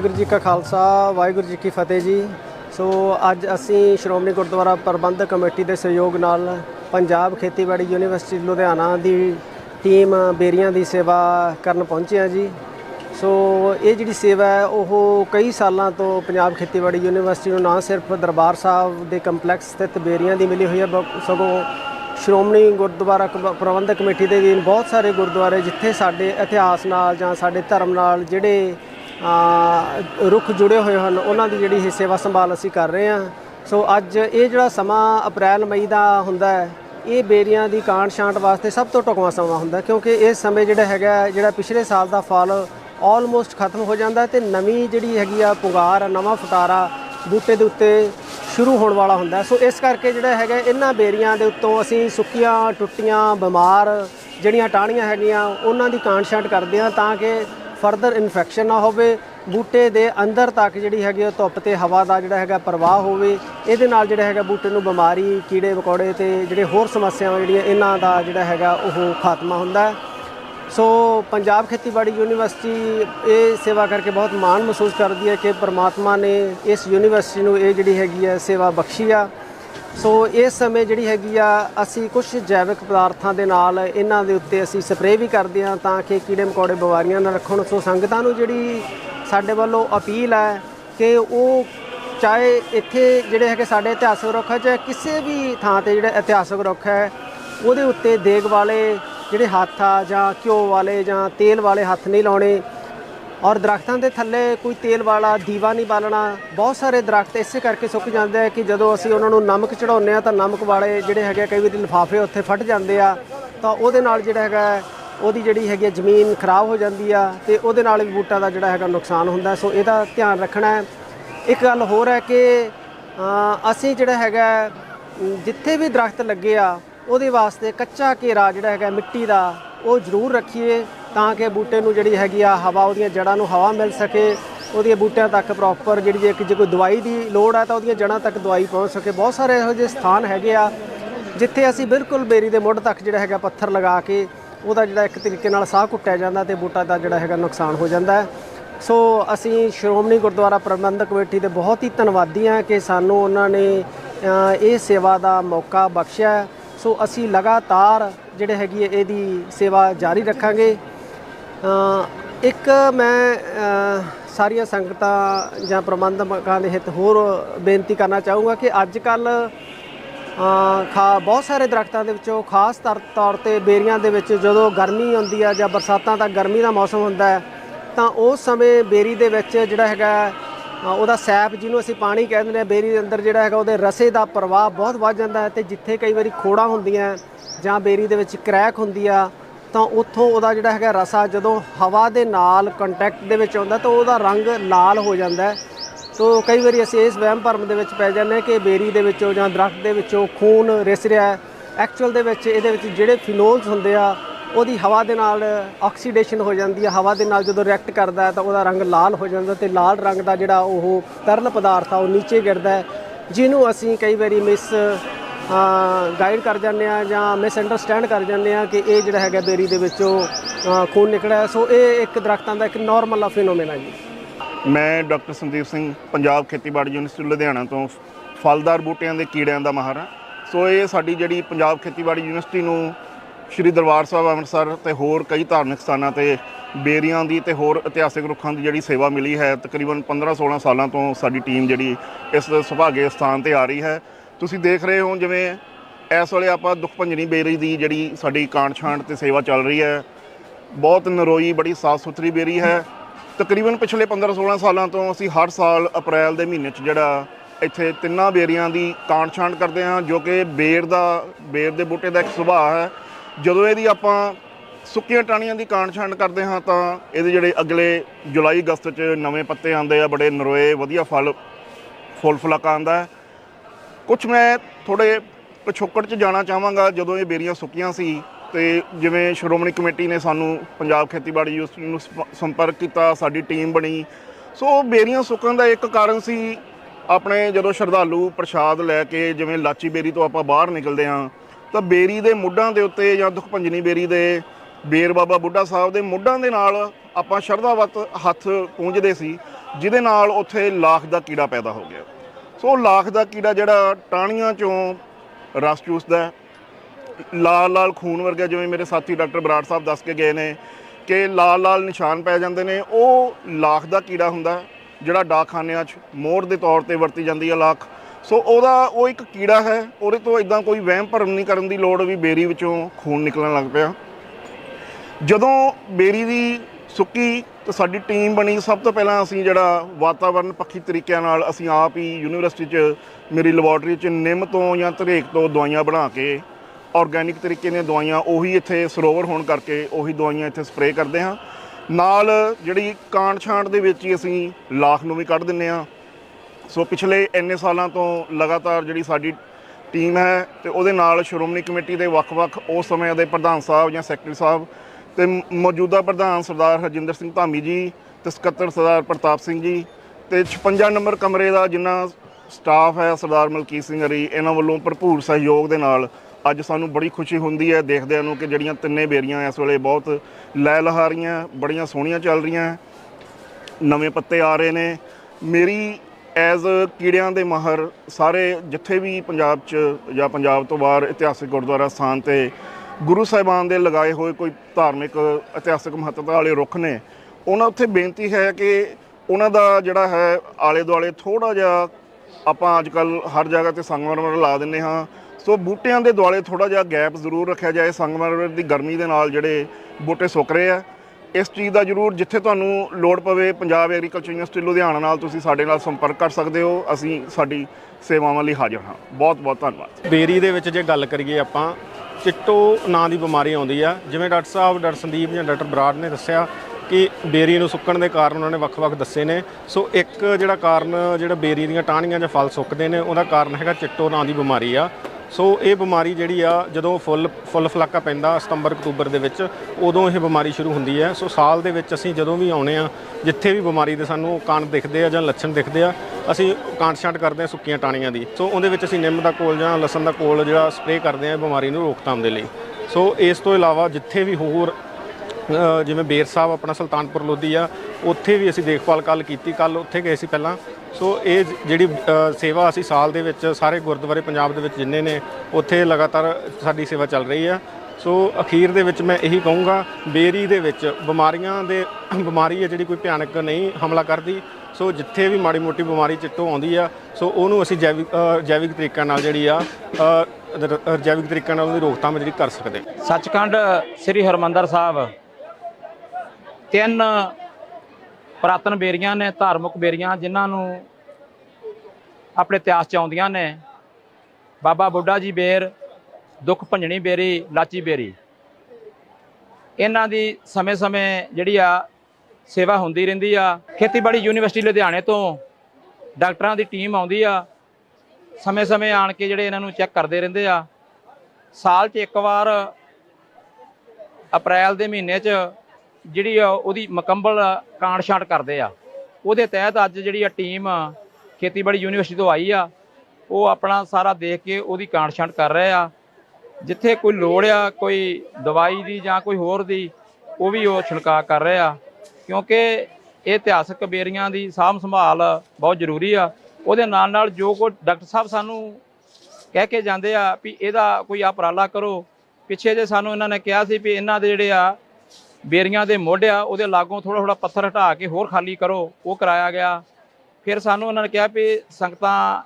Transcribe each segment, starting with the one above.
ਵਾਹਿਗੁਰੂ ਜੀ ਕਾ ਖਾਲਸਾ, ਵਾਹਿਗੁਰੂ ਜੀ ਕੀ ਫਤਿਹ ਜੀ। ਸੋ ਅੱਜ ਅਸੀਂ ਸ਼੍ਰੋਮਣੀ ਗੁਰਦੁਆਰਾ ਪ੍ਰਬੰਧਕ ਕਮੇਟੀ ਦੇ ਸਹਿਯੋਗ ਨਾਲ ਪੰਜਾਬ ਖੇਤੀਬਾੜੀ ਯੂਨੀਵਰਸਿਟੀ ਲੁਧਿਆਣਾ ਦੀ ਟੀਮ ਬੇਰੀਆਂ ਦੀ ਸੇਵਾ ਕਰਨ ਪਹੁੰਚੇ ਹਾਂ ਜੀ। ਸੋ ਇਹ ਜਿਹੜੀ ਸੇਵਾ ਹੈ, ਉਹ ਕਈ ਸਾਲਾਂ ਤੋਂ ਪੰਜਾਬ ਖੇਤੀਬਾੜੀ ਯੂਨੀਵਰਸਿਟੀ ਨੂੰ ਨਾ ਸਿਰਫ ਦਰਬਾਰ ਸਾਹਿਬ ਦੇ ਕੰਪਲੈਕਸ ਸਥਿਤ ਬੇਰੀਆਂ ਦੀ ਮਿਲੀ ਹੋਈ ਹੈ ਬ- ਸਗੋਂ ਸ਼੍ਰੋਮਣੀ ਗੁਰਦੁਆਰਾ ਕਮ- ਪ੍ਰਬੰਧਕ ਕਮੇਟੀ ਦੇ ਅਧੀਨ ਬਹੁਤ ਸਾਰੇ ਗੁਰਦੁਆਰੇ ਜਿੱਥੇ ਸਾਡੇ ਇਤਿਹਾਸ ਨਾਲ ਜਾਂ ਸਾਡੇ ਧਰਮ ਨਾਲ ਜਿਹੜੇ ਰੁੱਖ ਜੁੜੇ ਹੋਏ ਹਨ, ਉਹਨਾਂ ਦੀ ਜਿਹੜੀ ਇਹ ਸੇਵਾ ਸੰਭਾਲ ਅਸੀਂ ਕਰ ਰਹੇ ਹਾਂ। ਸੋ ਅੱਜ ਇਹ ਜਿਹੜਾ ਸਮਾਂ ਅਪ੍ਰੈਲ, ਮਈ ਦਾ ਹੁੰਦਾ ਹੈ, ਇਹ ਬੇਰੀਆਂ ਦੀ ਕਾਂਡ ਛਾਂਟ ਵਾਸਤੇ ਸਭ ਤੋਂ ਢੁਕਵਾਂ ਸਮਾਂ ਹੁੰਦਾ ਕਿਉਂਕਿ ਇਸ ਸਮੇਂ ਜਿਹੜਾ ਹੈਗਾ, ਜਿਹੜਾ ਪਿਛਲੇ ਸਾਲ ਦਾ ਫਲ ਆਲਮੋਸਟ ਖਤਮ ਹੋ ਜਾਂਦਾ ਹੈ ਤੇ ਨਵੀਂ ਜਿਹੜੀ ਹੈਗੀ ਆ ਪੁਗਾਰ, ਨਵਾਂ ਫਟਾਰਾ ਬੂਟੇ ਦੇ ਉੱਤੇ ਸ਼ੁਰੂ ਹੋਣ ਵਾਲਾ ਹੁੰਦਾ ਸੋ ਇਸ ਕਰਕੇ ਜਿਹੜਾ ਹੈਗਾ, ਇਹਨਾਂ ਬੇਰੀਆਂ ਦੇ ਉੱਤੋਂ ਅਸੀਂ ਸੁੱਕੀਆਂ, ਟੁੱਟੀਆਂ, ਬਿਮਾਰ ਜਿਹੜੀਆਂ ਟਾਹਣੀਆਂ ਹੈਗੀਆਂ, ਉਹਨਾਂ ਦੀ ਕਾਂਡ ਛਾਂਟ ਕਰਦੇ ਹਾਂ ਤਾਂ ਕਿ ਫਰਦਰ ਇਨਫੈਕਸ਼ਨ ਨਾ ਹੋਵੇ, ਬੂਟੇ ਦੇ ਅੰਦਰ ਤੱਕ ਜਿਹੜੀ ਹੈਗੀ ਉਹ ਧੁੱਪ ਤੇ ਹਵਾ ਦਾ ਜਿਹੜਾ ਹੈਗਾ ਪ੍ਰਵਾਹ ਹੋਵੇ, ਇਹਦੇ ਨਾਲ ਜਿਹੜਾ ਹੈਗਾ ਬੂਟੇ ਨੂੰ ਬਿਮਾਰੀ, ਕੀੜੇ ਮਕੌੜੇ ਤੇ ਜਿਹੜੇ ਹੋਰ ਸਮੱਸਿਆਵਾਂ ਜਿਹੜੀਆਂ ਇਹਨਾਂ ਦਾ ਜਿਹੜਾ ਹੈਗਾ ਉਹ ਖਾਤਮਾ ਹੁੰਦਾ ਹੈ। ਸੋ ਪੰਜਾਬ ਖੇਤੀਬਾੜੀ ਯੂਨੀਵਰਸਿਟੀ ਇਹ ਸੇਵਾ ਕਰਕੇ ਬਹੁਤ ਮਾਣ ਮਹਿਸੂਸ ਕਰਦੀ ਹੈ ਕਿ ਪ੍ਰਮਾਤਮਾ ਨੇ ਇਸ ਯੂਨੀਵਰਸਿਟੀ ਨੂੰ ਇਹ ਜਿਹੜੀ ਹੈਗੀ ਹੈ ਸੇਵਾ ਬਖਸ਼ੀ ਆ। ਸੋ ਇਸ ਸਮੇਂ ਜਿਹੜੀ ਹੈਗੀ ਆ, ਅਸੀਂ ਕੁਝ ਜੈਵਿਕ ਪਦਾਰਥਾਂ ਦੇ ਨਾਲ ਇਹਨਾਂ ਦੇ ਉੱਤੇ ਅਸੀਂ ਸਪਰੇਅ ਵੀ ਕਰਦੇ ਹਾਂ ਤਾਂ ਕਿ ਕੀੜੇ ਮਕੌੜੇ ਬਿਮਾਰੀਆਂ ਨਾ ਰੱਖਣ। ਸੋ ਸੰਗਤਾਂ ਨੂੰ ਜਿਹੜੀ ਸਾਡੇ ਵੱਲੋਂ ਅਪੀਲ ਹੈ ਕਿ ਉਹ ਚਾਹੇ ਇੱਥੇ ਜਿਹੜੇ ਹੈਗੇ ਸਾਡੇ ਇਤਿਹਾਸਕ ਰੁੱਖ ਹੈ ਚਾਹੇ ਕਿਸੇ ਵੀ ਥਾਂ ਤੇ ਜਿਹੜਾ ਇਤਿਹਾਸਕ ਰੁੱਖ ਹੈ, ਉਹਦੇ ਉੱਤੇ ਦੇਗ ਵਾਲੇ ਜਿਹੜੇ ਹੱਥ ਆ ਜਾਂ ਘਿਓ ਵਾਲੇ ਜਾਂ ਤੇਲ ਵਾਲੇ ਹੱਥ ਨਹੀਂ ਲਾਉਣੇ। ਔਰ ਦਰਖਤਾਂ ਦੇ ਥੱਲੇ ਕੋਈ ਤੇਲ ਵਾਲਾ ਦੀਵਾ ਨਹੀਂ ਬਾਲਣਾ ਬਹੁਤ ਸਾਰੇ ਦਰਖਤ ਇਸੇ ਕਰਕੇ ਸੁੱਕ ਜਾਂਦੇ ਆ ਕਿ ਜਦੋਂ ਅਸੀਂ ਉਹਨਾਂ ਨੂੰ ਨਮਕ ਚੜਾਉਂਦੇ ਆ ਤਾਂ ਨਮਕ ਵਾਲੇ ਜਿਹੜੇ ਹੈਗੇ ਆ, ਕਈ ਵਾਰੀ ਲਿਫਾਫੇ ਉੱਥੇ ਫਟ ਜਾਂਦੇ ਆ ਤਾਂ ਉਹਦੇ ਨਾਲ ਜਿਹੜਾ ਹੈਗਾ ਉਹਦੀ ਜਿਹੜੀ ਹੈਗੀ ਆ ਜ਼ਮੀਨ ਖਰਾਬ ਹੋ ਜਾਂਦੀ ਆ ਤੇ ਉਹਦੇ ਨਾਲ ਵੀ ਬੂਟਾ ਦਾ ਜਿਹੜਾ ਹੈਗਾ ਨੁਕਸਾਨ ਹੁੰਦਾ। ਸੋ ਇਹਦਾ ਧਿਆਨ ਰੱਖਣਾ ਹੈ। ਇੱਕ ਗੱਲ ਹੋਰ ਹੈ ਕਿ ਅਸੀਂ ਜਿਹੜਾ ਹੈਗਾ ਜਿੱਥੇ ਵੀ ਦਰਖਤ ਲੱਗੇ ਆ ਉਹਦੇ ਵਾਸਤੇ ਕੱਚਾ ਘੇਰਾ ਜਿਹੜਾ ਹੈਗਾ ਮਿੱਟੀ ਦਾ ਉਹ ਜ਼ਰੂਰ ਰੱਖੀਏ। ਤਾਂ ਕਿ ਬੂਟੇ ਨੂੰ ਜਿਹੜੀ ਹੈਗੀ ਆ ਹਵਾ, ਉਹਦੀਆਂ ਜੜ੍ਹਾਂ ਨੂੰ ਹਵਾ ਮਿਲ ਸਕੇ, ਉਹਦੀਆਂ ਬੂਟਿਆਂ ਤੱਕ ਪ੍ਰੋਪਰ ਜਿਹੜੀ ਜੇ ਜੇ ਕੋਈ ਦਵਾਈ ਦੀ ਲੋੜ ਆ ਤਾਂ ਉਹਦੀਆਂ ਜੜ੍ਹਾਂ ਤੱਕ ਦਵਾਈ ਪਹੁੰਚ ਸਕੇ। ਬਹੁਤ ਸਾਰੇ ਇਹੋ ਜਿਹੇ ਸਥਾਨ ਹੈਗੇ ਆ, ਜਿੱਥੇ ਅਸੀਂ ਬਿਲਕੁਲ ਬੇਰੀ ਦੇ ਮੁੱਢ ਤੱਕ ਜਿਹੜਾ ਹੈਗਾ ਪੱਥਰ ਲਗਾ ਕੇ ਉਹਦਾ ਜਿਹੜਾ ਇੱਕ ਤਰੀਕੇ ਨਾਲ ਸਾਹ ਘੁੱਟਿਆ ਜਾਂਦਾ ਤੇ ਬੂਟਾ ਦਾ ਜਿਹੜਾ ਹੈਗਾ ਨੁਕਸਾਨ ਹੋ ਜਾਂਦਾ ਸੋ ਅਸੀਂ ਸ਼੍ਰੋਮਣੀ ਗੁਰਦੁਆਰਾ ਪ੍ਰਬੰਧਕ ਕਮੇਟੀ ਦੇ ਬਹੁਤ ਹੀ ਧੰਨਵਾਦੀ ਹਾਂ ਕਿ ਸਾਨੂੰ ਉਹਨਾਂ ਨੇ ਇਹ ਸੇਵਾ ਦਾ ਮੌਕਾ ਬਖਸ਼ਿਆ ਸੋ ਅਸੀਂ ਲਗਾਤਾਰ ਜਿਹੜੇ ਹੈਗੀ ਹੈ ਇਹਦੀ ਸੇਵਾ ਜਾਰੀ ਰੱਖਾਂਗੇ। ਇੱਕ ਮੈਂ ਸਾਰੀਆਂ ਸੰਗਤਾਂ ਜਾਂ ਪ੍ਰਬੰਧਕਾਂ ਦੇ ਹਿੱਤ ਹੋਰ ਬੇਨਤੀ ਕਰਨਾ ਚਾਹੂੰਗਾ ਕਿ ਅੱਜ ਕੱਲ ਖਾ, ਬਹੁਤ ਸਾਰੇ ਦਰਖਤਾਂ ਦੇ ਵਿੱਚੋਂ ਖਾਸ ਤਰ- ਤੌਰ ਤੇ ਬੇਰੀਆਂ ਦੇ ਵਿੱਚ ਜਦੋਂ ਗਰਮੀ ਆਉਂਦੀ ਆ ਜਾਂ ਬਰਸਾਤਾਂ ਦਾ ਗਰਮੀ ਦਾ ਮੌਸਮ ਹੁੰਦਾ ਹੈ, ਤਾਂ ਉਸ ਸਮੇਂ ਬੇਰੀ ਦੇ ਵਿੱਚ ਜਿਹੜਾ ਹੈਗਾ ਉਹਦਾ ਸੈਪ ਜਿਹਨੂੰ ਅਸੀਂ ਪਾਣੀ ਕਹਿ ਦਿੰਦੇ ਆ ਬੇਰੀ ਦੇ ਅੰਦਰ ਜਿਹੜਾ ਹੈਗਾ ਉਹਦੇ ਰਸੇ ਦਾ ਪ੍ਰਵਾਹ ਬਹੁਤ ਵੱਧ ਜਾਂਦਾ ਹੈ ਤੇ ਜਿੱਥੇ ਕਈ ਵਾਰੀ ਖੋੜਾਂ ਹੁੰਦੀਆਂ ਜਾਂ ਬੇਰੀ ਦੇ ਵਿੱਚ ਕ੍ਰੈਕ ਹੁੰਦੀ ਆ ਤਾਂ ਉੱਥੋਂ ਉਹਦਾ ਜਿਹੜਾ ਹੈਗਾ ਰਸਾ, ਜਦੋਂ ਹਵਾ ਦੇ ਨਾਲ ਕੰਟੈਕਟ ਦੇ ਵਿੱਚ ਆਉਂਦਾ, ਤਾਂ ਉਹਦਾ ਰੰਗ ਲਾਲ ਹੋ ਜਾਂਦਾ ਹੈ। ਤੋ ਕਈ ਵਾਰੀ ਅਸੀਂ ਇਸ ਵਹਿਮ ਭਰਮ ਦੇ ਵਿੱਚ ਪੈ ਜਾਂਦੇ ਹਾਂ ਕਿ ਬੇਰੀ ਦੇ ਵਿੱਚੋਂ ਜਾਂ ਦਰਖਤ ਦੇ ਵਿੱਚੋਂ ਖੂਨ ਰਿਸ ਰਿਹਾ ਐਕਚੁਅਲ ਦੇ ਵਿੱਚ ਇਹਦੇ ਵਿੱਚ ਜਿਹੜੇ ਫਿਨੋਲਸ ਹੁੰਦੇ ਆ, ਉਹਦੀ ਹਵਾ ਦੇ ਨਾਲ ਆਕਸੀਡੇਸ਼ਨ ਹੋ ਜਾਂਦੀ ਹੈ। ਹਵਾ ਦੇ ਨਾਲ ਜਦੋਂ ਰਿਐਕਟ ਕਰਦਾ ਹੈ, ਤਾਂ ਉਹਦਾ ਰੰਗ ਲਾਲ ਹੋ ਜਾਂਦਾ ਤੇ ਲਾਲ ਰੰਗ ਦਾ ਜਿਹੜਾ ਉਹ ਤਰਲ ਪਦਾਰਥ ਆ, ਉਹ ਨੀਚੇ ਗਿਰਦਾ ਜਿਹਨੂੰ ਅਸੀਂ ਕਈ ਵਾਰੀ ਮਿਸ ਗਾਈਡ ਕਰ ਜਾਂਦੇ ਆ ਜਾਂ ਮਿਸ ਅੰਡਰਸਟੈਂਡ ਕਰ ਜਾਂਦੇ ਆ ਕਿ ਇਹ ਜਿਹੜਾ ਹੈਗਾ ਬੇਰੀ ਦੇ ਵਿੱਚੋਂ ਖੂਨ ਨਿਕਲਿਆ ਸੋ ਇਹ ਇੱਕ ਦਰਖਤਾਂ ਦਾ ਇੱਕ ਨਾਰਮਲ ਫੀਨੋਮੇਨਾ ਜੀ। ਮੈਂ ਡਾਕਟਰ ਸੰਦੀਪ ਸਿੰਘ, ਪੰਜਾਬ ਖੇਤੀਬਾੜੀ ਯੂਨੀਵਰਸਿਟੀ, ਲੁਧਿਆਣਾ ਤੋਂ ਫਲਦਾਰ ਬੂਟਿਆਂ ਦੇ ਕੀੜਿਆਂ ਦਾ ਮਾਹਰ ਹਾਂ। ਸੋ ਇਹ ਸਾਡੀ ਜਿਹੜੀ ਪੰਜਾਬ ਖੇਤੀਬਾੜੀ ਯੂਨੀਵਰਸਿਟੀ ਨੂੰ ਸ਼੍ਰੀ ਦਰਬਾਰ ਸਾਹਿਬ ਅੰਮ੍ਰਿਤਸਰ ਤੇ ਹੋਰ ਕਈ ਧਾਰਮਿਕ ਸਥਾਨਾਂ ਤੇ ਬੇਰੀਆਂ ਦੀ ਤੇ ਹੋਰ ਇਤਿਹਾਸਿਕ ਰੁੱਖਾਂ ਦੀ ਜਿਹੜੀ ਸੇਵਾ ਮਿਲੀ ਹੈ, ਤਕਰੀਬਨ 15-16 ਸਾਲਾਂ ਤੋਂ ਸਾਡੀ ਟੀਮ ਜਿਹੜੀ ਇਸ ਸੁਭਾਗੇ ਸਥਾਨ ਤੇ ਆ ਰਹੀ ਹੈ। ਤੁਸੀਂ ਦੇਖ ਰਹੇ ਹੋ ਜਿਵੇਂ ਇਸ ਵੇਲੇ ਆਪਾਂ ਦੁੱਖ ਭੰਜਣੀ ਬੇਰੀ ਦੀ ਜਿਹੜੀ ਸਾਡੀ ਕਾਂਡ ਛਾਂਡ ਤੇ ਸੇਵਾ ਚੱਲ ਰਹੀ ਹੈ। ਬਹੁਤ ਨਰੋਈ, ਬੜੀ ਸਾਫ਼ ਸੁਥਰੀ ਬੇਰੀ ਹੈ। ਤਕਰੀਬਨ ਪਿਛਲੇ 15-16 ਸਾਲਾਂ ਤੋਂ ਅਸੀਂ ਹਰ ਸਾਲ ਅਪ੍ਰੈਲ ਦੇ ਮਹੀਨੇ 'ਚ ਜਿਹੜਾ ਇੱਥੇ ਤਿੰਨਾਂ ਬੇਰੀਆਂ ਦੀ ਕਾਂਡ ਛਾਂਟ ਕਰਦੇ ਹਾਂ, ਜੋ ਕਿ ਬੇਰ ਦਾ, ਬੇਰ ਦੇ ਬੂਟੇ ਦਾ ਇੱਕ ਸੁਭਾਅ ਹੈ। ਜਦੋਂ ਇਹਦੀ ਆਪਾਂ ਸੁੱਕੀਆਂ ਟਾਹਣੀਆਂ ਦੀ ਕਾਂਡ ਛਾਂਟ ਕਰਦੇ ਹਾਂ ਤਾਂ ਇਹਦੇ ਜਿਹੜੇ ਅਗਲੇ ਜੁਲਾਈ ਅਗਸਤ 'ਚ ਨਵੇਂ ਪੱਤੇ ਆਉਂਦੇ ਆ, ਬੜੇ ਨਰੋਏ, ਵਧੀਆ ਫਲ, ਫੁੱਲ ਫਲਾਕਾ ਆਉਂਦਾ ਹੈ। ਕੁਝ ਮੈਂ ਥੋੜੇ ਪਿਛੋਕੜ ਚ ਜਾਣਾ ਚਾਹਾਂਗਾ, ਜਦੋਂ ਇਹ ਬੇਰੀਆਂ ਸੁੱਕੀਆਂ ਸੀ ਤੇ ਜਿਵੇਂ ਸ਼੍ਰੋਮਣੀ ਕਮੇਟੀ ਨੇ ਸਾਨੂੰ ਪੰਜਾਬ ਖੇਤੀਬਾੜੀ ਯੂਨੀਵਰਸਿਟੀ ਨੂੰ ਸੰਪ- ਸੰਪਰਕ ਕੀਤਾ, ਸਾਡੀ ਟੀਮ ਬਣੀ। ਸੋ ਬੇਰੀਆਂ ਸੁੱਕਣ ਦਾ ਇੱਕ ਕਾਰਨ ਸੀ ਆਪਣੇ ਜਦੋਂ ਸ਼ਰਧਾਲੂ ਪ੍ਰਸ਼ਾਦ ਲੈ ਕੇ ਜਿਵੇਂ ਲਾਚੀ ਬੇਰੀ ਤੋਂ ਆਪਾਂ ਬਾਹਰ ਨਿਕਲਦੇ ਹਾਂ, ਤਾਂ ਬੇਰੀ ਦੇ ਮੁੱਢਾਂ ਦੇ ਉੱਤੇ ਜਾਂ ਦੁੱਖ ਭੰਜਨੀ ਬੇਰੀ ਦੇ ਬੇਰ ਬਾਬਾ ਬੁੱਢਾ ਸਾਹਿਬ ਦੇ ਮੁੱਢਾਂ ਦੇ ਨਾਲ ਆਪਾਂ ਸ਼ਰਧਾਵਤ ਹੱਥ ਪੂੰਝਦੇ ਸੀ, ਜਿਹਦੇ ਨਾਲ ਉੱਥੇ ਲਾਖ ਦਾ ਕੀੜਾ ਪੈਦਾ ਹੋ ਗਿਆ। ਸੋ ਲਾਖ ਦਾ ਕੀੜਾ ਜਿਹੜਾ ਟਾਹਣੀਆਂ ਚੋਂ ਰਸ ਚੂਸਦਾ ਲਾਲ ਲਾਲ ਖੂਨ ਵਰਗਾ ਜਿਵੇਂ ਮੇਰੇ ਸਾਥੀ ਡਾਕਟਰ ਬਰਾੜ ਸਾਹਿਬ ਦੱਸ ਕੇ ਗਏ ਨੇ ਕਿ ਲਾਲ ਲਾਲ ਨਿਸ਼ਾਨ ਪੈ ਜਾਂਦੇ ਨੇ। ਉਹ ਲਾਖ ਦਾ ਕੀੜਾ ਹੁੰਦਾ ਜਿਹੜਾ ਡਾਕਖਾਨਿਆਂ 'ਚ ਮੋਹਰ ਦੇ ਤੌਰ ਤੇ ਵਰਤੀ ਜਾਂਦੀ ਹੈ ਲਾਖ। ਸੋ ਉਹਦਾ ਉਹ ਇੱਕ ਕੀੜਾ ਹੈ, ਉਹਦੇ ਤੋਂ ਇਦਾਂ ਕੋਈ ਵਹਿਮ ਭਰਮ ਨਹੀਂ ਕਰਨ ਦੀ ਲੋੜ ਵੀ ਬੇਰੀ ਵਿੱਚੋਂ ਖੂਨ ਨਿਕਲਣ ਲੱਗ ਪਿਆ। ਜਦੋਂ ਬੇਰੀ ਦੀ ਸੁੱਕੀ ਤੇ ਸਾਡੀ ਟੀਮ ਬਣੀ? ਸਭ ਤੋਂ ਪਹਿਲਾਂ ਅਸੀਂ ਜਿਹੜਾ ਵਾਤਾਵਰਣ ਪੱਖੀ ਤਰੀਕਿਆਂ ਨਾਲ ਅਸੀਂ ਆਪ ਹੀ ਯੂਨੀਵਰਸਿਟੀ 'ਚ, ਮੇਰੀ ਲੈਬੋਰਟਰੀ 'ਚ ਨਿੰਮ ਤੋਂ ਜਾਂ ਤਰੇਕ ਤੋਂ ਦਵਾਈਆਂ ਬਣਾ ਕੇ ਆਰਗੈਨਿਕ ਤਰੀਕੇ ਦੀਆਂ ਦਵਾਈਆਂ, ਉਹੀ ਇੱਥੇ ਸਰੋਵਰ ਹੋਣ ਕਰਕੇ ਉਹੀ ਦਵਾਈਆਂ ਇੱਥੇ ਸਪਰੇਅ ਕਰਦੇ ਹਾਂ। ਨਾਲ ਜਿਹੜੀ ਕਾਂਡ ਛਾਂਟ ਦੇ ਵਿੱਚ ਹੀ ਅਸੀਂ ਲਾਖ ਨੂੰ ਵੀ ਕੱਢ ਦਿੰਨੇ ਆ ਸੋ ਪਿਛਲੇ ਇੰਨੇ ਸਾਲਾਂ ਤੋਂ ਲਗਾਤਾਰ ਜਿਹੜੀ ਸਾਡੀ ਟੀਮ ਹੈ ਤੇ ਉਹਦੇ ਨਾਲ ਸ਼੍ਰੋਮਣੀ ਕਮੇਟੀ ਦੇ ਵੱਖ-ਵੱਖ, ਉਸ ਸਮੇਂ ਦੇ ਪ੍ਰਧਾਨ ਸਾਹਿਬ ਜਾਂ ਸੈਕਟਰੀ ਸਾਹਿਬ ਤੇ ਮੌਜੂਦਾ ਪ੍ਰਧਾਨ ਸਰਦਾਰ ਹਰਜਿੰਦਰ ਸਿੰਘ ਧਾਮੀ ਜੀ, ਤੇ ਸਕੱਤਰ ਸਰਦਾਰ ਪ੍ਰਤਾਪ ਸਿੰਘ ਜੀ, ਤੇ 56 ਨੰਬਰ ਕਮਰੇ ਦਾ ਜਿੰਨਾ ਸਟਾਫ ਹੈ ਸਰਦਾਰ ਮਲਕੀਤ ਸਿੰਘ ਹਰੀ, ਇਹਨਾਂ ਵੱਲੋਂ ਭਰਪੂਰ ਸਹਿਯੋਗ ਦੇ ਨਾਲ ਅੱਜ ਸਾਨੂੰ ਬੜੀ ਖੁਸ਼ੀ ਹੁੰਦੀ ਹੈ ਦੇਖਦਿਆਂ ਨੂੰ ਕਿ ਜਿਹੜੀਆਂ ਤਿੰਨੇ ਬੇਰੀਆਂ ਇਸ ਵੇਲੇ ਬਹੁਤ ਲੈ ਲਹਾ ਰਹੀਆਂ ਬੜੀਆਂ ਸੋਹਣੀਆਂ ਚੱਲ ਰਹੀਆਂ, ਨਵੇਂ ਪੱਤੇ ਆ ਰਹੇ ਨੇ। ਮੇਰੀ ਐਜ਼ ਕੀੜਿਆਂ ਦੇ ਮਾਹਰ ਸਾਰੇ ਜਿੱਥੇ ਵੀ ਪੰਜਾਬ 'ਚ ਜਾਂ ਪੰਜਾਬ ਤੋਂ ਬਾਹਰ ਇਤਿਹਾਸਿਕ ਗੁਰਦੁਆਰਾ ਸਥਾਨ ਤੇ ਗੁਰੂ ਸਾਹਿਬਾਨ ਦੇ ਲਗਾਏ ਹੋਏ ਕੋਈ ਧਾਰਮਿਕ, ਇਤਿਹਾਸਕ ਮਹੱਤਤਾ ਵਾਲੇ ਰੁੱਖ ਨੇ, ਉਹਨਾਂ ਉੱਥੇ ਬੇਨਤੀ ਹੈ ਕਿ ਉਹਨਾਂ ਦਾ ਜਿਹੜਾ ਹੈ ਆਲੇ ਦੁਆਲੇ ਥੋੜਾ ਜਿਹਾ ਆਪਾਂ ਅੱਜ ਕੱਲ ਹਰ ਜਗ੍ਹਾ ਤੇ ਸੰਗਮਰਮਰ ਲਾ ਦਿੰਨੇ ਹਾਂ। ਸੋ ਬੂਟਿਆਂ ਦੇ ਦੁਆਲੇ ਥੋੜਾ ਜਿਹਾ ਗੈਪ ਜ਼ਰੂਰ ਰੱਖਿਆ ਜਾਏ। ਸੰਗਮਰਮਰ ਦੀ ਗਰਮੀ ਦੇ ਨਾਲ ਜਿਹੜੇ ਬੂਟੇ ਸੁੱਕ ਰਹੇ ਆ। ਇਸ ਚੀਜ਼ ਦਾ ਜਰੂਰ ਜਿੱਥੇ ਤੁਹਾਨੂੰ ਲੋੜ ਪਵੇ ਪੰਜਾਬ ਐਗਰੀਕਲਚਰ ਯੂਨੀਵਰਸਿਟੀ ਲੁਧਿਆਣਾ ਨਾਲ ਤੁਸੀਂ ਸਾਡੇ ਨਾਲ ਸੰਪਰਕ ਕਰ ਸਕਦੇ ਹੋ। ਅਸੀਂ ਸਾਡੀ ਸੇਵਾਵਾਂ ਲਈ ਹਾਜ਼ਰ ਹਾਂ। ਬਹੁਤ ਬਹੁਤ ਧੰਨਵਾਦ। ਬੇਰੀ ਦੇ ਵਿੱਚ ਜੇ ਗੱਲ ਕਰੀਏ ਆਪਾਂ ਚਿੱਟੋ ਨਾਂ ਦੀ ਬਿਮਾਰੀ ਆਉਂਦੀ ਆ। ਜਿਵੇਂ ਡਾਕਟਰ ਸਾਹਿਬ, ਡਾਕਟਰ ਸੰਦੀਪ ਜਾਂ ਡਾਕਟਰ ਬਰਾੜ ਨੇ ਦੱਸਿਆ ਕਿ ਬੇਰੀ ਨੂੰ ਸੁੱਕਣ ਦੇ ਕਾਰਨ ਉਹਨਾਂ ਨੇ ਵੱਖ-ਵੱਖ ਦੱਸੇ ਨੇ। ਸੋ ਇੱਕ ਜਿਹੜਾ ਕਾਰਨ, ਜਿਹੜਾ ਬੇਰੀ ਦੀਆਂ ਟਾਹਣੀਆਂ ਜਾਂ ਫਲ ਸੁੱਕਦੇ ਨੇ, ਉਹਦਾ ਕਾਰਨ ਹੈਗਾ ਚਿੱਟੋ ਨਾਂ ਦੀ ਬਿਮਾਰੀ ਆ। ਸੋ ਇਹ ਬਿਮਾਰੀ ਜਿਹੜੀ ਆ, ਜਦੋਂ ਫੁੱਲ ਫੁੱਲ ਫਲਾਕਾ ਪੈਂਦਾ ਸਤੰਬਰ, ਅਕਤੂਬਰ ਦੇ ਵਿੱਚ, ਉਦੋਂ ਇਹ ਬਿਮਾਰੀ ਸ਼ੁਰੂ ਹੁੰਦੀ ਹੈ। ਸੋ ਸਾਲ ਦੇ ਵਿੱਚ ਅਸੀਂ ਜਦੋਂ ਵੀ ਆਉਣੇ ਆ, ਜਿੱਥੇ ਵੀ ਬਿਮਾਰੀ ਦੇ ਸਾਨੂੰ ਕਾਂਡ ਦਿਖਦੇ ਆ ਜਾਂ ਲੱਛਣ ਦਿਖਦੇ ਆ, ਅਸੀਂ ਕਾਂਟ ਛਾਂਟ ਕਰਦੇ ਆ ਸੁੱਕੀਆਂ ਟਾਹਣੀਆਂ ਦੀ। ਸੋ ਉਹਦੇ ਵਿੱਚ ਅਸੀਂ ਨਿੰਮ ਦਾ ਕੋਲ ਜਾਂ ਲਸਣ ਦਾ ਕੋਲ ਜਿਹੜਾ ਸਪਰੇਅ ਕਰਦੇ ਆ ਬਿਮਾਰੀ ਨੂੰ ਰੋਕਥਾਮ ਦੇ ਲਈ। ਸੋ ਇਸ ਤੋਂ ਇਲਾਵਾ ਜਿੱਥੇ ਵੀ ਹੋਰ ਜਿਵੇਂ ਬੇਰ ਸਾਹਿਬ ਆਪਣਾ ਸੁਲਤਾਨਪੁਰ ਲੋਧੀ ਆ ਉੱਥੇ ਵੀ ਅਸੀਂ ਦੇਖਭਾਲ ਕੱਲ ਕੀਤੀ ਕੱਲ ਉੱਥੇ ਗਏ ਸੀ ਪਹਿਲਾਂ। ਸੋ ਇਹ ਜਿਹੜੀ ਸੇਵਾ ਅਸੀਂ ਸਾਲ ਦੇ ਵਿੱਚ ਸਾਰੇ ਗੁਰਦੁਆਰੇ ਪੰਜਾਬ ਦੇ ਵਿੱਚ ਜਿੰਨੇ ਨੇ, ਉੱਥੇ ਲਗਾਤਾਰ ਸਾਡੀ ਸੇਵਾ ਚੱਲ ਰਹੀ ਆ। ਸੋ ਅਖੀਰ ਦੇ ਵਿੱਚ ਮੈਂ ਇਹੀ ਕਹੂੰਗਾ, ਬੇਰੀ ਦੇ ਵਿੱਚ ਬਿਮਾਰੀਆਂ ਦੇ, ਬਿਮਾਰੀ ਹੈ ਜਿਹੜੀ ਕੋਈ ਭਿਆਨਕ ਨਹੀਂ ਹਮਲਾ ਕਰਦੀ। ਸੋ ਜਿੱਥੇ ਵੀ ਮਾੜੀ ਮੋਟੀ ਬਿਮਾਰੀ ਚਿੱਟੋਂ ਆਉਂਦੀ ਆ, ਸੋ ਉਹਨੂੰ ਅਸੀਂ ਜੈਵਿਕ ਜੈਵਿਕ ਤਰੀਕਾ ਨਾਲ ਜਿਹੜੀ ਆ ਜੈਵਿਕ ਤਰੀਕਾ ਨਾਲ ਉਹਦੀ ਰੋਕਥਾਮ ਜਿਹੜੀ ਕਰ ਸਕਦੇ ਸੱਚਖੰਡ ਸ੍ਰੀ ਹਰਮੰਦਰ ਸਾਹਿਬ, ਤਿੰਨ ਪ੍ਰਾਤਨ ਬੇਰੀਆਂ ਨੇ, ਧਾਰਮਿਕ ਬੇਰੀਆਂ ਜਿਨ੍ਹਾਂ ਨੂੰ ਆਪਣੇ ਇਤਿਹਾਸ ਚ ਆਉਂਦੀਆਂ ਨੇ। ਬਾਬਾ ਬੁੱਢਾ ਜੀ ਬੇਰ, ਦੁੱਖ ਭੰਜਣੀ ਬੇਰੀ, ਲਾਚੀ ਬੇਰੀ। ਇਹਨਾਂ ਦੀ ਸਮੇਂ-ਸਮੇਂ ਜਿਹੜੀ ਆ ਸੇਵਾ ਹੁੰਦੀ ਰਹਿੰਦੀ ਆ। ਖੇਤੀਬਾੜੀ ਯੂਨੀਵਰਸਿਟੀ ਲੁਧਿਆਣੇ ਤੋਂ ਡਾਕਟਰਾਂ ਦੀ ਟੀਮ ਆਉਂਦੀ ਆ। ਸਮੇਂ-ਸਮੇਂ ਆਣ ਕੇ ਜਿਹੜੇ ਇਹਨਾਂ ਨੂੰ ਚੈੱਕ ਕਰਦੇ ਰਹਿੰਦੇ ਆ। ਸਾਲ 'ਚ ਇੱਕ ਵਾਰ ਅਪ੍ਰੈਲ ਦੇ ਮਹੀਨੇ 'ਚ ਜਿਹੜੀ ਆ ਉਹਦੀ ਮੁਕੰਮਲ ਕਾਂਡ ਛਾਂਟ ਕਰਦੇ ਆ। ਉਹਦੇ ਤਹਿਤ ਅੱਜ ਜਿਹੜੀ ਆ ਟੀਮ ਖੇਤੀਬਾੜੀ ਯੂਨੀਵਰਸਿਟੀ ਤੋਂ ਆਈ ਆ, ਉਹ ਆਪਣਾ ਸਾਰਾ ਦੇਖ ਕੇ ਉਹਦੀ ਕਾਂਡ ਛਾਂਟ ਕਰ ਰਹੇ ਆ। ਜਿੱਥੇ ਕੋਈ ਲੋੜ ਆ, ਕੋਈ ਦਵਾਈ ਦੀ ਜਾਂ ਕੋਈ ਹੋਰ ਦੀ, ਉਹ ਵੀ ਉਹ ਛਿੜਕਾਅ ਕਰ ਰਹੇ ਆ। ਕਿਉਂਕਿ ਇਹ ਇਤਿਹਾਸਕ ਬੇਰੀਆਂ ਦੀ ਸਾਂਭ ਸੰਭਾਲ ਬਹੁਤ ਜ਼ਰੂਰੀ ਆ। ਉਹਦੇ ਨਾਲ ਨਾਲ ਜੋ ਕੋ ਡਾਕਟਰ ਸਾਹਿਬ ਸਾਨੂੰ ਕਹਿ ਕੇ ਜਾਂਦੇ ਆ ਵੀ ਇਹਦਾ ਕੋਈ ਉਪਰਾਲਾ ਕਰੋ। ਪਿੱਛੇ ਜੇ ਸਾਨੂੰ ਇਹਨਾਂ ਨੇ ਕਿਹਾ ਸੀ ਵੀ ਇਹਨਾਂ ਦੇ ਜਿਹੜੇ ਆ ਬੇਰੀਆਂ ਦੇ ਮੋਢ ਆ, ਉਹਦੇ ਲਾਗੋਂ ਥੋੜਾ ਥੋੜਾ ਪੱਥਰ ਹਟਾ ਕੇ ਹੋਰ ਖਾਲੀ ਕਰੋ, ਉਹ ਕਰਾਇਆ ਗਿਆ। ਫਿਰ ਸਾਨੂੰ ਉਹਨਾਂ ਨੇ ਕਿਹਾ ਵੀ ਸੰਗਤਾਂ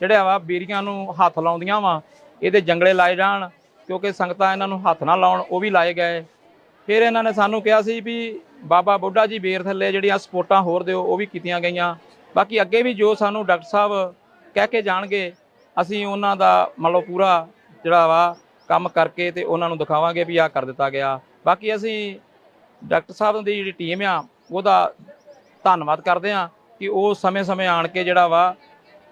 ਜਿਹੜੇ ਵਾ ਬੇਰੀਆਂ ਨੂੰ ਹੱਥ ਲਾਉਂਦੀਆਂ ਵਾ, ਇਹਦੇ ਜੰਗਲੇ ਲਾਏ ਜਾਣ, ਕਿਉਂਕਿ ਸੰਗਤਾਂ ਇਹਨਾਂ ਨੂੰ ਹੱਥ ਨਾ ਲਾਉਣ, ਉਹ ਵੀ ਲਾਏ ਗਏ। ਫਿਰ ਇਹਨਾਂ ਨੇ ਸਾਨੂੰ ਕਿਹਾ ਸੀ ਵੀ ਬਾਬਾ ਬੁੱਢਾ ਜੀ ਬੇਰ ਥੱਲੇ ਜਿਹੜੀਆਂ ਸਪੋਰਟਾਂ ਹੋਰ ਦਿਓ, ਉਹ ਵੀ ਕੀਤੀਆਂ ਗਈਆਂ। ਬਾਕੀ ਅੱਗੇ ਵੀ ਜੋ ਸਾਨੂੰ ਡਾਕਟਰ ਸਾਹਿਬ ਕਹਿ ਕੇ ਜਾਣਗੇ, ਅਸੀਂ ਉਹਨਾਂ ਦਾ ਮਤਲਬ ਪੂਰਾ ਜਿਹੜਾ ਵਾ ਕੰਮ ਕਰਕੇ ਤੇ ਉਹਨਾਂ ਨੂੰ ਦਿਖਾਵਾਂਗੇ ਵੀ ਆਹ ਕਰ ਦਿੱਤਾ ਗਿਆ। ਬਾਕੀ ਅਸੀਂ ਡਾਕਟਰ ਸਾਹਿਬ ਦੀ ਜਿਹੜੀ ਟੀਮ ਆ, ਉਹਦਾ ਧੰਨਵਾਦ ਕਰਦੇ ਆ ਕਿ ਉਹ ਸਮੇਂ-ਸਮੇਂ ਆਣ ਕੇ ਜਿਹੜਾ ਵਾ,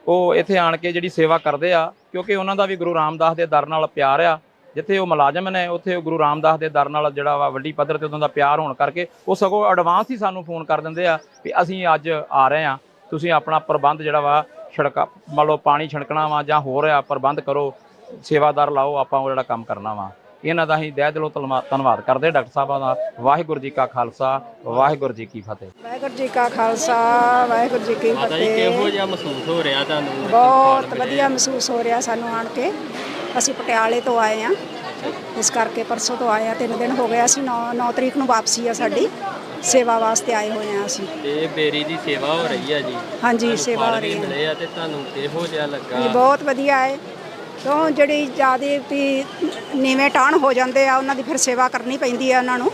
ਉਹ ਇੱਥੇ ਆਣ ਕੇ ਜਿਹੜੀ ਸੇਵਾ ਕਰਦੇ ਆ, ਕਿਉਂਕਿ ਉਹਨਾਂ ਦਾ ਵੀ ਗੁਰੂ ਰਾਮਦਾਸ ਦੇ ਦਰ ਨਾਲ ਪਿਆਰ ਆ। ਜਿੱਥੇ ਉਹ ਮੁਲਾਜ਼ਮ ਨੇ, ਉੱਥੇ ਉਹ ਗੁਰੂ ਰਾਮਦਾਸ ਦੇ ਦਰ ਨਾਲ ਜਿਹੜਾ ਵਾ ਵੱਡੀ ਪੱਧਰ ਤੇ ਉਹਨਾਂ ਦਾ ਪਿਆਰ ਹੋਣ ਕਰਕੇ, ਉਹ ਸਗੋਂ ਐਡਵਾਂਸ ਹੀ ਸਾਨੂੰ ਫੋਨ ਕਰ ਦਿੰਦੇ ਆ ਵੀ ਅਸੀਂ ਅੱਜ ਆ ਰਹੇ ਆ। ਤੁਸੀਂ ਆਪਣਾ ਪ੍ਰਬੰਧ ਜਿਹੜਾ ਵਾ, ਛੜਕਾ ਮੰਨ ਲਓ ਪਾਣੀ ਛਿੜਕਣਾ ਵਾ ਜਾਂ ਹੋਰ ਆ, ਪ੍ਰਬੰਧ ਕਰੋ, ਸੇਵਾਦਾਰ ਲਾਓ, ਆਪਾਂ ਉਹ ਜਿਹੜਾ ਕੰਮ ਕਰਨਾ ਵਾ। ਇਹਨਾਂ ਦਾ ਅਸੀਂ ਦਿਲ ਦਿਲੋਂ ਧੰਨਵਾ- ਧੰਨਵਾਦ ਕਰਦੇ ਡਾਕਟਰ ਸਾਹਿਬਾਂ ਦਾ। ਵਾਹਿਗੁਰੂ ਜੀ ਕਾ ਖਾਲਸਾ ਵਾਹਿਗੁਰੂ ਜੀ ਕੀ ਫਤਿਹ। ਵਾਹਿਗੁਰੂ ਜੀ ਕਾ ਖਾਲਸਾ ਵਾਹਿਗੁਰੂ ਜੀ ਕੀ ਜੀ ਕਿਹੋ ਫਤਿਹ ਜਿਹਾ ਮਹਿਸੂਸ ਹੋ ਰਿਹਾ ਤੁਹਾਨੂੰ? ਬਹੁਤ ਵਧੀਆ ਮਹਿਸੂਸ ਹੋ ਰਿਹਾ ਸਾਨੂੰ ਆਣ ਕੇ। ਅਸੀਂ ਪਟਿਆਲੇ ਤੋਂ ਆਏ ਆ ਇਸ ਕਰਕੇ ਪਰਸੋਂ ਤੋਂ ਆਏ ਆ ਤਿੰਨ ਦਿਨ ਹੋ ਗਏ ਅਸੀਂ 9 9 ਤਰੀਕ ਨੂੰ ਵਾਪਸੀ ਆ ਸਾਡੀ। ਸੇਵਾ ਵਾਸਤੇ ਆਏ ਹੋਏ ਆ ਅਸੀਂ। ਤੇ ਬੇਰੀ ਦੀ ਸੇਵਾ ਹੋ ਰਹੀ ਹੈ ਜੀ। ਹਾਂਜੀ ਸੇਵਾ ਹੋ ਰਹੀ ਹੈ ਆ ਤੇ ਤੁਹਾਨੂੰ ਕਿਹੋ ਜਿਹਾ ਇਹ ਲੱਗਾ ਬਹੁਤ ਵਧੀਆ ਹੈ। ਕਿਉਂ ਜਿਹੜੀ ਜ਼ਿਆਦਾ ਵੀ ਨੀਵੇਂ ਟਾਣ ਹੋ ਜਾਂਦੇ ਆ, ਉਹਨਾਂ ਦੀ ਫਿਰ ਸੇਵਾ ਕਰਨੀ ਪੈਂਦੀ ਆ ਉਹਨਾਂ ਨੂੰ।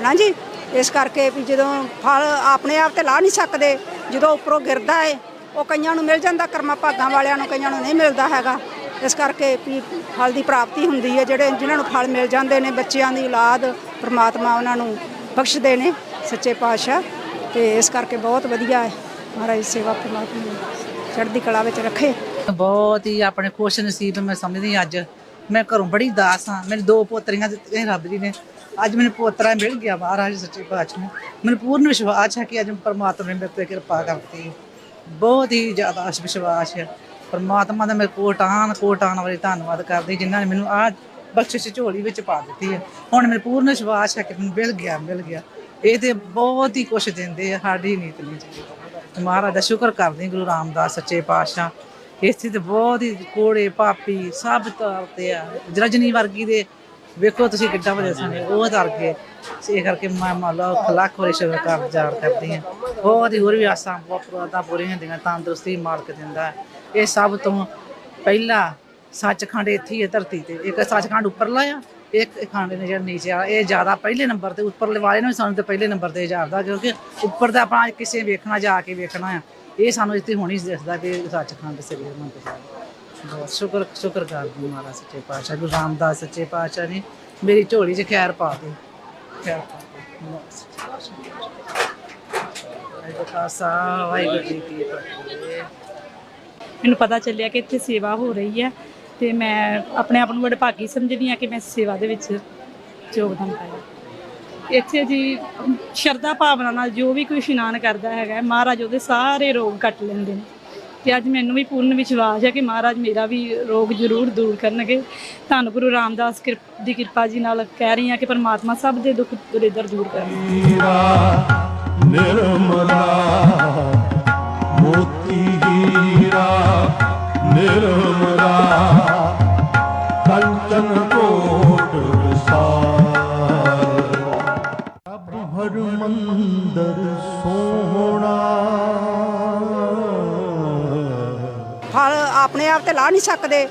ਹਨਾ ਜੀ? ਇਸ ਕਰਕੇ ਵੀ ਜਦੋਂ ਫਲ ਆਪਣੇ ਆਪ ਤੇ ਲਾ ਨਹੀਂ ਸਕਦੇ, ਜਦੋਂ ਉੱਪਰੋਂ ਗਿਰਦਾ ਏ, ਉਹ ਕਈਆਂ ਨੂੰ ਮਿਲ ਜਾਂਦਾ, ਕਰਮਾ ਭਾਗਾਂ ਵਾਲਿਆਂ ਨੂੰ ਕਈਆਂ ਨੂੰ ਨਹੀਂ ਮਿਲਦਾ ਹੈਗਾ। ਇਸ ਕਰਕੇ ਵੀ ਫਲ ਦੀ ਪ੍ਰਾਪਤੀ ਹੁੰਦੀ ਹੈ ਜਿਹੜੇ ਜਿਨ੍ਹਾਂ ਨੂੰ ਫਲ ਮਿਲ ਜਾਂਦੇ ਨੇ, ਬੱਚਿਆਂ ਦੀ ਔਲਾਦ, ਪ੍ਰਮਾਤਮਾ ਉਹਨਾਂ ਨੂੰ ਬਖਸ਼ਦੇ ਨੇ ਸੱਚੇ ਪਾਤਸ਼ਾਹ। ਤੇ ਇਸ ਕਰਕੇ ਬਹੁਤ ਵਧੀਆ ਹੈ ਮਹਾਰਾਜ ਸੇਵਾ ਪ੍ਰਮਾਤਮਾ ਚੜ੍ਹਦੀ ਕਲਾ ਵਿੱਚ ਰੱਖੇ। ਬਹੁਤ ਹੀ ਆਪਣੇ ਖੁਸ਼ ਨਸੀਬ ਮੈਂ ਸਮਝਦੀ ਹਾਂ ਅੱਜ। ਮੈਂ ਘਰੋਂ ਬੜੀ ਦਾਸ ਹਾਂ। ਮੈਨੂੰ ਦੋ ਪੋਤਰੀਆਂ ਦਿੱਤੀਆਂ ਰੱਬ ਜੀ ਨੇ। ਅੱਜ ਮੈਨੂੰ ਪੋਤਰਾ ਮਿਲ ਗਿਆ ਮਹਾਰਾਜ ਸੱਚੇ ਪਾਤਸ਼ਾਹ ਨੇ। ਮੈਨੂੰ ਪੂਰਨ ਵਿਸ਼ਵਾਸ ਹੈ ਕਿ ਅੱਜ ਪਰਮਾਤਮਾ ਨੇ ਮੇਰੇ ਤੇ ਕਿਰਪਾ ਕਰਤੀ। ਬਹੁਤ ਹੀ ਜ਼ਿਆਦਾ ਵਿਸ਼ਵਾਸ ਹੈ। ਪਰਮਾਤਮਾ ਦਾ ਮੈਂ ਕੋਟਾਨ ਕੋਟਾਨ ਵਾਲੀ ਧੰਨਵਾਦ ਕਰਦੀ, ਜਿਨ੍ਹਾਂ ਨੇ ਮੈਨੂੰ ਆ ਬਖਸ਼ਿਸ਼ ਝੋਲੀ ਵਿੱਚ ਪਾ ਦਿੱਤੀ ਹੈ। ਹੁਣ ਮੈਨੂੰ ਪੂਰਨ ਵਿਸ਼ਵਾਸ ਹੈ ਕਿ ਮੈਨੂੰ ਮਿਲ ਗਿਆ ਮਿਲ ਗਿਆ। ਇਹ ਤੇ ਬਹੁਤ ਹੀ ਕੁਛ ਦਿੰਦੇ ਆ ਸਾਡੀ ਨੀਤ ਨਹੀਂ ਜੀ ਤੇ ਮਹਾਰਾਜ ਦਾ ਸ਼ੁਕਰ ਕਰਦੇ ਗੁਰੂ ਰਾਮਦਾਸ ਸੱਚੇ ਪਾਤਸ਼ਾਹ। ਇੱਥੇ ਤੇ ਬਹੁਤ ਹੀ ਕੋੜੇ ਪਾਪੀ ਸਭ ਤੌਰ ਤੇ ਆ। ਰਜਨੀ ਵਰਗੀ ਦੇ ਵੇਖੋ ਤੁਸੀਂ ਕਿੱਡਾ ਵਧੀਆ ਸਨੇ ਉਹ ਤਰ ਕੇ ਇਹ ਕਰਕੇ ਮੈਂ ਮੰਨ ਲਓ ਲੱਖ ਵਾਰੀ ਸ਼ੁਕਰ ਕਰ ਜਾਰ ਕਰਦੀ ਹਾਂ। ਬਹੁਤ ਹੀ ਹੋਰ ਵੀ ਆਸਾਂ, ਬਹੁਤ ਪੁਰਾਦਾ ਪੂਰੀਆਂ ਹੁੰਦੀਆਂ, ਤੰਦਰੁਸਤੀ ਮਾਲਕ ਦਿੰਦਾ ਇਹ ਸਭ ਤੋਂ ਪਹਿਲਾ ਸੱਚਖੰਡ ਇੱਥੇ ਹੀ ਹੈ ਧਰਤੀ ਤੇ। ਇੱਕ ਸੱਚਖੰਡ ਉੱਪਰਲਾ ਆ, ਇੱਕ ਖੰਡ ਨੇ ਜਿਹੜਾ ਨੀਚੇ ਆ ਇਹ ਜ਼ਿਆਦਾ ਪਹਿਲੇ ਨੰਬਰ ਤੇ, ਉੱਪਰਲੇ ਵਾਲੇ ਨੂੰ ਵੀ ਸਾਨੂੰ ਤੇ ਪਹਿਲੇ ਨੰਬਰ ਤੇ ਜਾਪਦਾ, ਕਿਉਂਕਿ ਉੱਪਰ ਦਾ ਆਪਾਂ ਕਿਸੇ ਵੇਖਣਾ, ਜਾ ਕੇ ਵੇਖਣਾ ਆ। ਇਹ ਸਾਨੂੰ ਇੱਥੇ ਹੁਣੀ ਦਿਸਦਾ ਵੀ ਸੱਚਖੰਡ ਸ੍ਰੀ ਹਰਿਮੰਦਰ ਸਾਹਿਬ ਬਹੁਤ ਸ਼ੁਕਰ ਸ਼ੁਕਰ ਕਰਦੀ ਮਹਾਰਾਜ ਸੱਚੇ ਪਾਤਸ਼ਾਹ, ਗੁਰੂ ਰਾਮਦਾਸ ਸੱਚੇ ਪਾਤਸ਼ਾਹ ਨੇ ਮੇਰੀ ਝੋਲੀ 'ਚ ਖੈਰ ਪਾ ਦੇ ਖੈਰ ਪਾ ਦੇ ਮਹਾਰਾਜ ਵਾਹਿਗੁਰੂ ਜੀ ਕੀ ਫਤਿਹ। ਮੈਨੂੰ ਪਤਾ ਚੱਲਿਆ ਕਿ ਇੱਥੇ ਸੇਵਾ ਹੋ ਰਹੀ ਹੈ ਤੇ ਮੈਂ ਆਪਣੇ ਆਪ ਨੂੰ ਬੜੇ ਭਾਗੀ ਸਮਝਦੀ ਹਾਂ ਕਿ ਮੈਂ ਸੇਵਾ ਦੇ ਵਿੱਚ ਯੋਗਦਾਨ ਪਾਇਆ। ਇੱਥੇ ਜੀ ਸ਼ਰਧਾ ਭਾਵਨਾ ਨਾਲ ਜੋ ਵੀ ਕੋਈ ਇਸ਼ਨਾਨ ਕਰਦਾ ਹੈਗਾ ਮਹਾਰਾਜ ਉਹਦੇ ਸਾਰੇ ਰੋਗ ਕੱਟ ਲੈਂਦੇ ਨੇ। ਤੇ ਅੱਜ ਮੈਨੂੰ ਵੀ ਪੂਰਨ ਵਿਸ਼ਵਾਸ ਹੈ ਕਿ ਮਹਾਰਾਜ ਮੇਰਾ ਵੀ ਰੋਗ ਜ਼ਰੂਰ ਦੂਰ ਕਰਨਗੇ। ਧੰਨ ਗੁਰੂ ਰਾਮਦਾਸ ਕਿਰਪ- ਦੀ ਕਿਰਪਾ ਜੀ ਨਾਲ ਕਹਿ ਰਹੀ ਹਾਂ ਕਿ ਪਰਮਾਤਮਾ ਸਭ ਦੇ ਦੁੱਖ ਦਰਿਦਰ ਦੂਰ ਕਰਨਗੇ ਨਿਰਮਲਾ, ਮੋਤੀ ਹੀਰਾ ਨਿਰਮਲਾ, ਕੰਚਨ ਮੰਦਰ ਸੋਹਣਾ। ਫਲ ਆਪਣੇ ਆਪ ਤੇ ਲਾ ਨਹੀਂ ਸਕਦੇ।